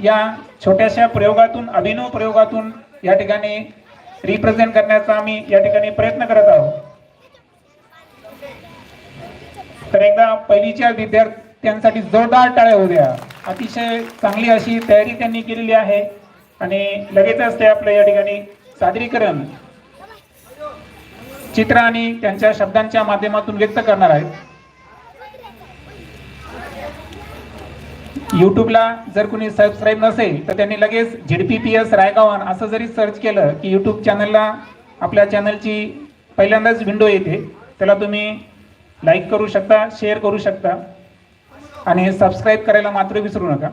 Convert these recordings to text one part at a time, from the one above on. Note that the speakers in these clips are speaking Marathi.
या छोट्याशा प्रयोगातून अभिनव प्रयोगातून या ठिकाणी रिप्रेझेंट करण्याचा आम्ही या ठिकाणी प्रयत्न करत आहोत. तर एकदा पहिलीच्या विद्यार्थ्यांसाठी जोरदार टाळ्या होऊ द्या अतिशय चांगली अशी तयारी त्यांनी केलेली आहे आणि लगेचच ते आपलं या ठिकाणी सादरीकरण चित्र आणि त्यांच्या शब्दांच्या माध्यमातून व्यक्त करणार आहेत. यूट्यूबला जर कुणी सबस्क्राईब नसेल तर त्यांनी लगेच झेडपी एस रायगावन असं जरी सर्च केलं की यूट्यूब चॅनलला आपल्या चॅनलची पहिल्यांदाच विंडो येते त्याला तुम्ही लाईक करू शकता शेअर करू शकता. आणि सबस्क्राईब करायला मात्र विसरू नका.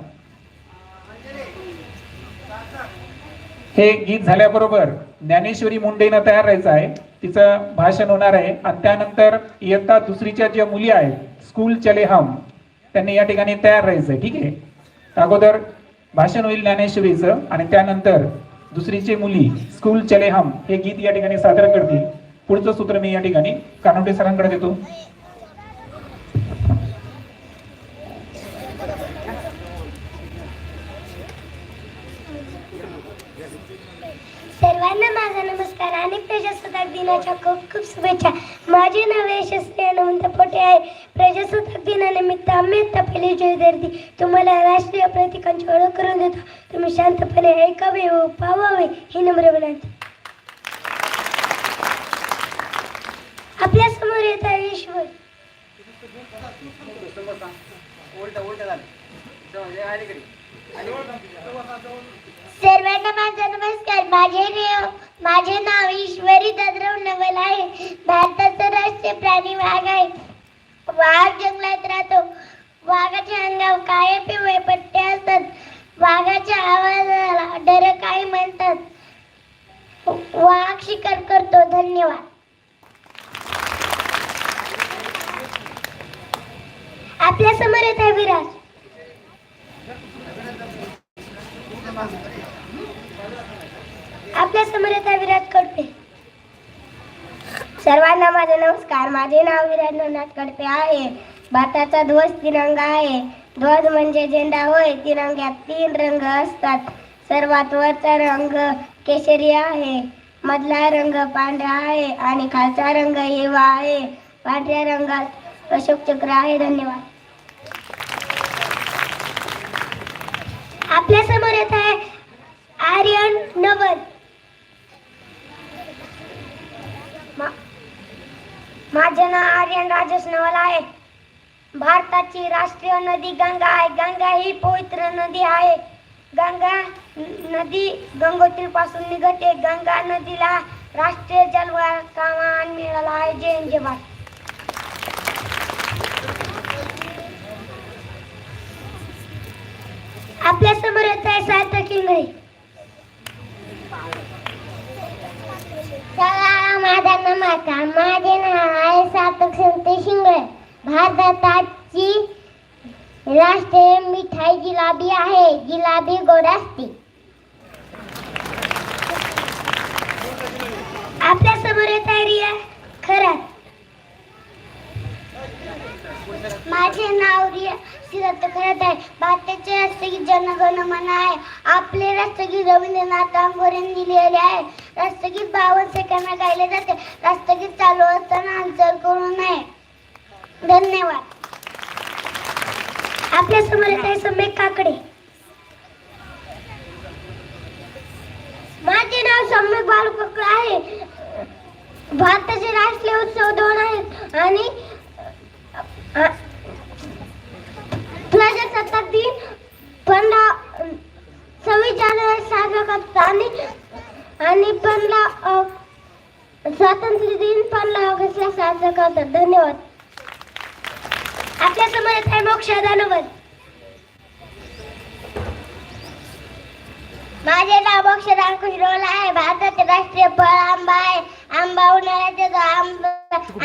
हे गीत झाल्याबरोबर ज्ञानेश्वरी मुंडेनं तयार राहायचं आहे. तिचं भाषण होणार आहे. आणि त्यानंतर इयत्ता दुसरीच्या ज्या मुली आहेत स्कूल चले हम. त्यांनी या ठिकाणी तयार राहायचं ठीक आहे? अगोदर भाषण होईल ज्ञानेश्वरीचं आणि त्यानंतर दुसरीचे मुली स्कूल चले हम हे गीत या ठिकाणी सादर करतील. पुढचं सूत्र मी या ठिकाणी कानोटे सरांकडे देतो. सर्वांना माझा नमस्कार आणि प्रजासत्ताक दिनाच्या खूप खूप शुभेच्छा. माझे नाव यशस्वी हनुमंत पोटे आहे. प्रजासत्ताक दिनानिमित्त आम्ही आता पहिलीचे विद्यार्थी तुम्हाला राष्ट्रीय प्रतिकांची ओळख करून देतो. तुम्ही शांतपणे ऐकावे व पावावे ही नम्र विनंती. आपल्यासमोर येत आहे ईश्वर. सर्वांना माझा नमस्कार. माझे नाव माझे नाव ईश्वरी दद्रव नवल आहे. भारताचा राष्ट्रीय प्राणी वाघ आहे. वाघ जंगलात राहतो. वाघाच्या अंगावर काळे पिवळे पट्टे असतात. वाघाच्या आवाजाला डरकाळी म्हणतात. वाघ शिकार करतो. धन्यवाद. आपल्यासमोर येत आहे विराज. आपल्यासमोर येत आहे विराज कडपे. सर्वांना माझे नमस्कार. माझे नाव विराज नवनाथ कडपे आहे. भारताचा ध्वज तिरंगा आहे. ध्वज म्हणजे झेंडा होय. तिरंग्यात तीन रंग असतात. सर्वात वरचा रंग केशरी आहे. मधला रंग पांढरा आहे आणि खालचा रंग हिरवा आहे. पांढऱ्या रंगात अशोक चक्र आहे. धन्यवाद. आपल्यासमोर येत आहे आर्यन नवल. माझे नाव आर्यन राजेश नवल आहे. भारताची राष्ट्रीय नदी गंगा आहे. गंगा ही पवित्र नदी आहे. गंगा नदी गंगोत्री पासून निघते. गंगा नदीला राष्ट्रीय जलवान मिळाला आहे. जय जय भारत. आपल्यासमोर येत आहे सार्थक इंगळे माझा नमस्कार. माझे नाव आहे शिंगळे भारताची राष्ट्रीय मिठाई जिलाबी आहे. जिलाबी गोड असते. आपल्यासमोर येत आहे रिया. खरात माझे नाव रिया. सिद्धार्थ खरत आहे. भारताचे राष्ट्रगीत जनगण मन आहे. आपले राष्ट्रगीत रवींद्रनाथ टागोर यांनी आहे. राष्ट्रगीत बावन्न सेकंद गायले जाते. राष्ट्रगीत चालू असताना हालचाल करू नये. धन्यवाद. आपल्यासमोर येत आहे सम्यक काकडे. माझे नाव सम्यक ऑगस्टला साजरा धन्यवाद. आपल्यासमोर आहे मोक्षा दानवत. माझे नाव मोक्ष अंकुश रोल आहे. भारताचे राष्ट्रीय फळ आंबा आहे. आंबा उन्हाळ्यात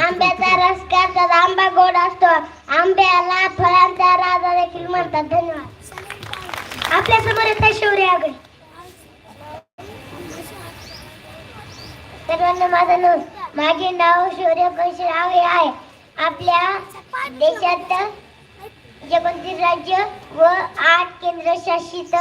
आंब्याचा रस करतात. आंबा गोड असतो. आंब्याला फळांचा राजा देखील म्हणतात. धन्यवाद. आपल्यासमोर येत आहे शौर्य आगळे. सर्वांना माझा नमस्कार. माझे नाव शौर्य हे आहे. आपल्या देशात एकोणतीस राज्य व आठ केंद्रशासित